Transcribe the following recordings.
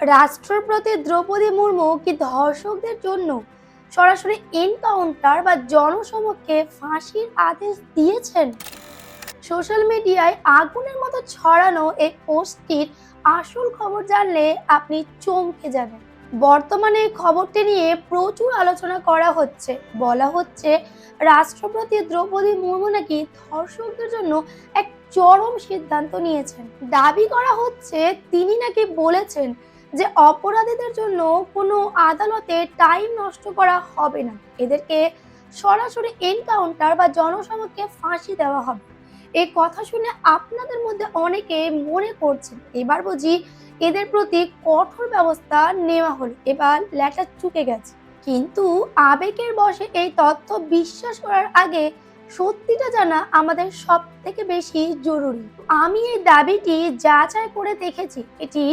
রাষ্ট্রপতি দ্রৌপদী মুর্মু কি ধর্ষকদের জন্য সরাসরি এনকাউন্টার বা জনসমক্ষে ফাঁসির আদেশ দিয়েছেন? সোশ্যাল মিডিয়ায় আগুনের মতো ছড়ানো এই পোস্টটির আসল খবর জানলে আপনি চমকে যাবেন। বর্তমানে খবরটি নিয়ে প্রচুর আলোচনা করা হচ্ছে। বলা হচ্ছে রাষ্ট্রপতি দ্রৌপদী মুর্মু নাকি ধর্ষকদের জন্য এক চরম সিদ্ধান্ত নিয়েছেন। দাবি করা হচ্ছে, তিনি নাকি বলেছেন যে অপরাধীদের জন্য কোনো আদালতে টাইম নষ্ট করা হবে না। এদেরকে সরাসরি এনকাউন্টার বা জনসমক্ষে ফাঁসি দেওয়া হবে। এই কথা শুনে আপনাদের মধ্যে অনেকে মনে করছেন, এবার বুঝি এদের প্রতি কঠোর ব্যবস্থা নেওয়া হলো, এবার ল্যাটার চুকে গেছে। কিন্তু আবেগের বশে এই তথ্য বিশ্বাস করার আগে সত্যিটা জানা আমাদের সব থেকে বেশি জরুরি। আমি এই দাবিটি যাচাই করে দেখেছি, এটি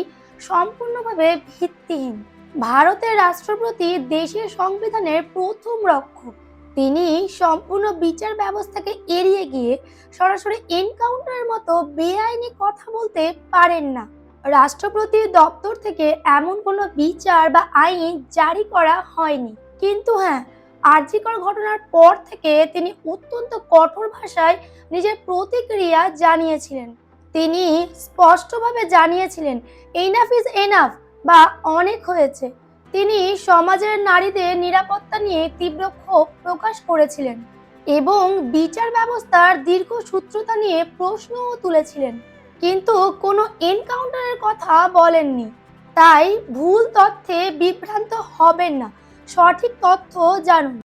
সম্পূর্ণভাবে ভিত্তিহীন। ভারতের রাষ্ট্রপতি দেশের সংবিধানের প্রথম রক্ষক। তিনি সম্পূর্ণ বিচার ব্যবস্থাকে এড়িয়ে গিয়ে সরাসরি এনকাউন্টারের মতো বেআইনি কথা বলতে পারেন না। রাষ্ট্রপতির দপ্তর থেকে এমন কোনো বিচার বা আইন জারি করা হয়নি। কিন্তু হ্যাঁ আর্জিকর ঘটনার পর থেকে তিনি অত্যন্ত কঠোর ভাষায় নিজের প্রতিক্রিয়া জানিয়েছিলেন। তিনি স্পষ্টভাবে জানিয়েছিলেন এনাফ ইজ এনাফ বা অনেক হয়েছে তিনি সমাজের নারীদের নিরাপত্তা নিয়ে তীব্র ক্ষোভ প্রকাশ করেছিলেন এবং বিচার ব্যবস্থার দীর্ঘ সূত্রতা নিয়ে প্রশ্নও তুলেছিলেন। কিন্তু কোনো এনকাউন্টারের কথা বলেননি। তাই ভুল তথ্যে বিভ্রান্ত হবেন না। সঠিক তথ্য জানুন।